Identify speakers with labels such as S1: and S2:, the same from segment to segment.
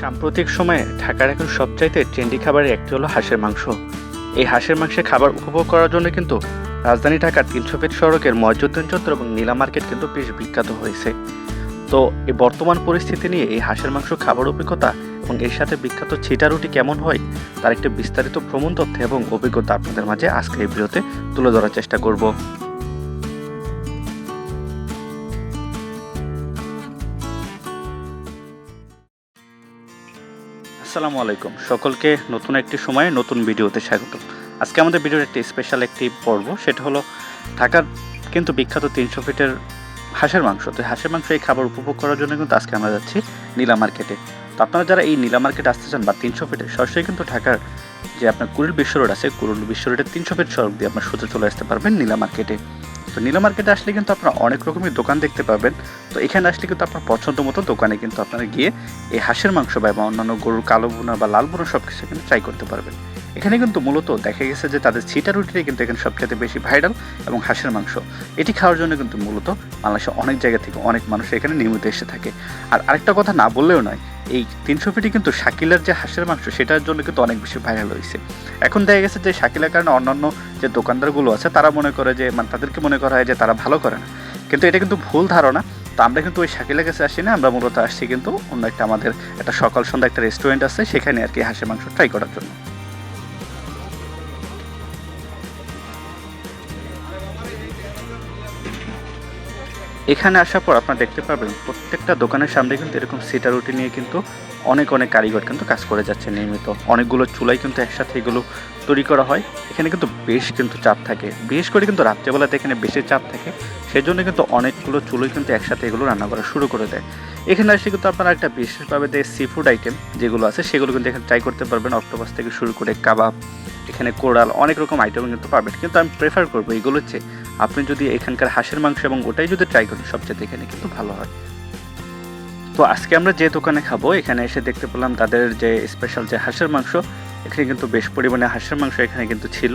S1: সাম্প্রতিক সময়ে ঢাকার এখন সবচাইতে ট্রেন্ডি খাবারের একটি হলো হাঁসের মাংস। এই হাঁসের মাংসের খাবার উপভোগ করার জন্য কিন্তু রাজধানী ঢাকার তিনশো ফিট সড়কের ময়জুদ্দিন চত্বর এবং নীলা মার্কেট কিন্তু বেশ বিখ্যাত হয়েছে। তো এই বর্তমান পরিস্থিতি নিয়ে এই হাঁসের মাংস খাবার অভিজ্ঞতা এবং এর সাথে বিখ্যাত ছিটা রুটি কেমন হয়, তার একটি বিস্তারিত ভ্রমণ তথ্য এবং অভিজ্ঞতা আপনাদের মাঝে আজকে এই ভিডিওতে তুলে ধরার চেষ্টা করব। আসসালামু আলাইকুম। সকলকে নতুন একটি সময়ে নতুন ভিডিওতে স্বাগত। আজকে আমাদের ভিডিওর একটি স্পেশাল একটি পর্ব, সেটা হলো ঢাকার কিন্তু বিখ্যাত তিনশো ফিটের হাঁসের মাংস। তো হাঁসের মাংস এই খাবার উপভোগ করার জন্য কিন্তু আজকে আমরা যাচ্ছি নীলা মার্কেটে। তো আপনারা যারা এই নীলা মার্কেটে আসতে চান বা তিনশো ফিটে, সরাসরি কিন্তু ঢাকার যে আপনার কুড়িল বিশ্ব রোড আছে কুড়িল বিশ্ব রোডের তিনশো ফিট সড়ক দিয়ে আপনার সোজা চলে আসতে পারবেন নীলা মার্কেটে। তো নীলা মার্কেটে আসলে কিন্তু আপনারা অনেক রকমের দোকান দেখতে পাবেন। তো এখানে আসলে কিন্তু আপনার পছন্দ মতো দোকানে কিন্তু আপনারা গিয়ে এই হাঁসের মাংস বা অন্যান্য গরুর কালো বোনা বা লাল বোনা সব কিছু কিন্তু ট্রাই করতে পারবেন। এখানে কিন্তু মূলত দেখা গেছে যে তাদের ছিটা রুটিটাই কিন্তু এখানে সবচেয়ে বেশি ভাইরাল এবং হাঁসের মাংস। এটি খাওয়ার জন্য কিন্তু মূলত বাংলাদেশে অনেক জায়গা থেকে অনেক মানুষ এখানে নিয়মিত এসে থাকে। আর আরেকটা কথা না বললেও নয়, এই তিনশো ফিটি কিন্তু শাকিলার যে হাঁসের মাংস, সেটার জন্য কিন্তু অনেক বেশি ভাইরাল হয়েছে। এখন দেখা গেছে যে শাকিলার কারণে অন্যান্য যে দোকানদারগুলো আছে, তারা মনে করে যে মানে তাদেরকে মনে করা হয় যে তারা ভালো করে না। কিন্তু এটা কিন্তু ভুল ধারণা। তো আমরা কিন্তু ওই শাকিলের কাছে আসি না, আমরা মূলত আসছি কিন্তু অন্য একটা আমাদের একটা সকাল সন্ধ্যা একটা রেস্টুরেন্ট আছে, সেখানে আর কি হাঁসের মাংস ট্রাই করার জন্য। এখানে আসার পর আপনারা দেখতে পাবেন প্রত্যেকটা দোকানের সামনে কিন্তু এরকম সিটা রুটি নিয়ে কিন্তু অনেক অনেক কারিগর কিন্তু কাজ করে যাচ্ছে নিয়মিত। অনেকগুলো চুলাই কিন্তু একসাথে এগুলো তৈরি করা হয়। এখানে কিন্তু বেশ কিন্তু চাপ থাকে। বিশেষ করে কিন্তু রাত্রেবেলাতে এখানে বেশি চাপ থাকে। সেজন্য কিন্তু অনেকগুলো চুলোই কিন্তু একসাথে এগুলো রান্না করা শুরু করে দেয়। এখানে আসলে কিন্তু আপনারা একটা বিশেষভাবে যে সি ফুড আইটেম যেগুলো আছে, সেগুলো কিন্তু এখানে ট্রাই করতে পারবেন। অক্টোপাস থেকে শুরু করে কাবাব, এখানে কোরাল, অনেক রকম আইটেম কিন্তু পাবেন। কিন্তু আমি প্রেফার করব এগুলোর চেয়ে আপনি যদি এখানকার হাঁসের মাংস এবং ওটাই যদি ট্রাই করেন, সবচেয়ে এখানে কিন্তু ভালো হয়। তো আজকে আমরা যে দোকানে খাব, এখানে এসে দেখতে পেলাম তাদের যে স্পেশাল যে হাঁসের মাংস, এখানে কিন্তু বেশ পরিমাণে হাঁসের মাংস এখানে কিন্তু ছিল।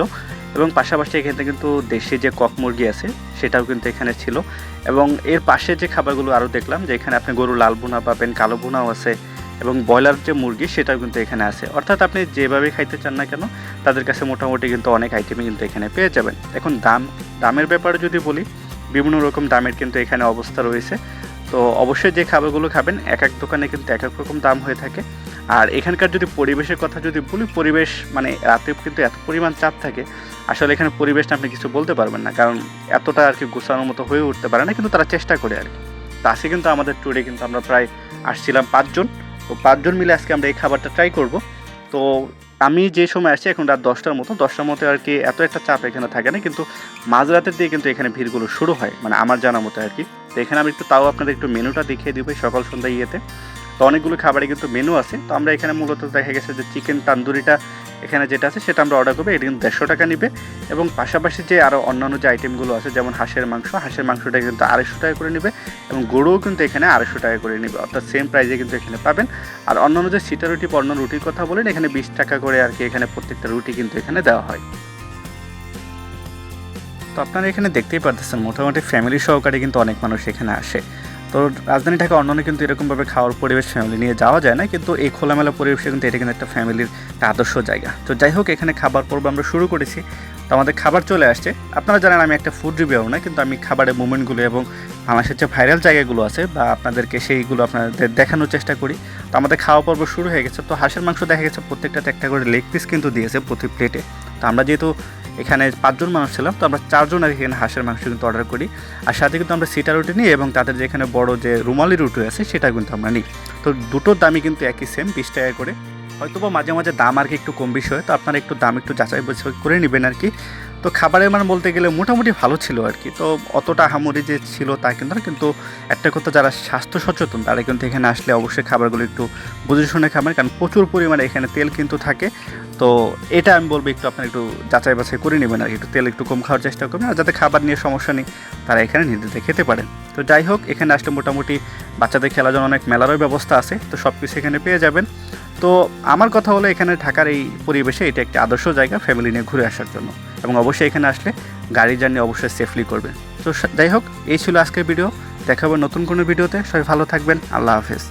S1: এবং পাশাপাশি এখানে কিন্তু দেশি যে কক মুরগি আছে, সেটাও কিন্তু এখানে ছিল। এবং এর পাশে যে খাবারগুলো আরও দেখলাম যে এখানে আপনি গরু লাল বোনা পাবেন, কালো বোনাও আছে এবং ব্রয়লার যে মুরগি, সেটাও কিন্তু এখানে আছে। অর্থাৎ আপনি যেভাবে খাইতে চান না কেন, তাদের কাছে মোটামুটি কিন্তু অনেক আইটেমই কিন্তু এখানে পেয়ে যাবেন। এখন দাম, দামের ব্যাপারে যদি বলি, বিভিন্ন রকম দামের কিন্তু এখানে অবস্থা রয়েছে। তো অবশ্যই যে খাবারগুলো খাবেন, এক এক দোকানে কিন্তু এক এক রকম দাম হয়ে থাকে। আর এখানকার যদি পরিবেশের কথা যদি বলি, পরিবেশ মানে রাতে কিন্তু এত পরিমাণ চাপ থাকে, আসলে এখানে পরিবেশটা আপনি কিছু বলতে পারবেন না। কারণ এতটা আর কি গোছানোর মতো হয়ে উঠতে পারে না, কিন্তু তারা চেষ্টা করে আর কি। তো কিন্তু আমাদের ট্যুরে কিন্তু আমরা প্রায় আসছিলাম পাঁচজন। তো পাঁচজন মিলে আজকে আমরা এই খাবারটা ট্রাই করব। তো আমি যে সময় আসছি এখন রাত দশটার মতো দশটার মতো আর কি এত একটা চাপ এখানে থাকে না, কিন্তু মাঝরাতের দিয়ে কিন্তু এখানে ভিড়গুলো শুরু হয় মানে আমার জানা মতো আর কি। তো এখানে আমি একটু তাও আপনাদের একটু মেনুটা দেখিয়ে দিব সকাল সন্ধ্যা ইয়েতে। তো অনেকগুলো খাবারে কিন্তু মেনু আছে। তো আমরা এখানে মূলত দেখা গেছে যে চিকেন তান্দুরিটা এখানে যেটা আছে সেটা আমরা অর্ডার করব। এটা কিন্তু দেড়শো টাকা নিবে এবং পাশাপাশি যে আরও অন্যান্য যে আইটেমগুলো আছে, যেমন হাঁসের মাংস, হাঁসের মাংসটা কিন্তু আড়াইশো টাকা করে নেবে এবং গরুও কিন্তু এখানে আড়াইশো টাকা করে নেবে। অর্থাৎ সেম প্রাইসে কিন্তু এখানে পাবেন। আর অন্যান্য যে সিটা রুটি অন্য রুটির কথা বলেন, এখানে বিশ টাকা করে আর কি এখানে প্রত্যেকটা রুটি কিন্তু এখানে দেওয়া হয়। তো আপনারা এখানে দেখতেই পারতেছেন, মোটামুটি ফ্যামিলি সহকারে কিন্তু অনেক মানুষ এখানে আসে। তো রাজধানী ঢাকা অন্যান্য কিন্তু এরকমভাবে খাওয়ার পরিবেশ ফ্যামিলি নিয়ে যাওয়া যায় না, কিন্তু এই খোলামেলা পরিবেশে কিন্তু এটা কিন্তু একটা ফ্যামিলির একটা আদর্শ জায়গা। তো যাই হোক, এখানে খাবার পর্ব আমরা শুরু করেছি। তো আমাদের খাবার চলে আসছে। আপনারা জানেন আমি একটা ফুড রিভিউ না, কিন্তু আমি খাবারের মুভমেন্টগুলো এবং বাংলাদেশের যে ভাইরাল জায়গাগুলো আছে বা আপনাদেরকে সেইগুলো আপনাদের দেখানোর চেষ্টা করি। তো আমাদের খাওয়া পর্ব শুরু হয়ে গেছে। তো হাঁসের মাংস দেখা গেছে প্রত্যেকটাতে একটা করে লেগ পিস কিন্তু দিয়েছে প্রতি প্লেটে তো আমরা যেহেতু এখানে পাঁচজন মানুষ ছিলাম, তো আমরা চারজন আর এখানে হাঁসের মাংস কিন্তু অর্ডার করি। আর সাথে কিন্তু আমরা সিটা রুটি নিই এবং তাদের যেখানে বড় যে রুমালি রুটি আছে সেটা কিন্তু আমরা নিই। তো দুটোর দামই কিন্তু একই সেম বিশ টাকা করে। হয়তো মাঝে মাঝে দাম আর কি একটু কম বেশি হয়, তো আপনারা একটু দাম একটু যাচাই বাছাই করে নেবেন আর কি। তো খাবারের মান বলতে গেলে মোটামুটি ভালো ছিল আর কি। তো অতটা হামুরি যে ছিল তা কিন্তু না, কিন্তু একটা কথা যারা স্বাস্থ্য সচেতন, তারা কিন্তু এখানে আসলে অবশ্যই খাবারগুলো একটু বুঝে শুনে খাবেন, কারণ প্রচুর পরিমাণে এখানে তেল কিন্তু থাকে। তো এটা আমি বলব একটু আপনার একটু যাচাই বাছাই করে নেবেন আর একটু তেল একটু কম খাওয়ার চেষ্টা করবেন। আর যাতে খাবার নিয়ে সমস্যা নেই, তারা এখানে নির্দিতে খেতে পারেন। তো যাই হোক, এখানে আসলে মোটামুটি বাচ্চাদের খেলার জন্য অনেক মেলারও ব্যবস্থা আছে, তো সব কিছু এখানে পেয়ে যাবেন। তো আমার কথা হলো এখানে ঢাকার এই পরিবেশে এটা একটি আদর্শ জায়গা ফ্যামিলি নিয়ে ঘুরে আসার জন্য। এবং অবশ্যই এখানে আসলে গাড়ি জার্নি অবশ্যই সেফলি করবে। তো যাই হোক, এই ছিল আজকের ভিডিও দেখাবো নতুন কোনো ভিডিওতে সবাই ভালো থাকবেন। আল্লাহ হাফেজ।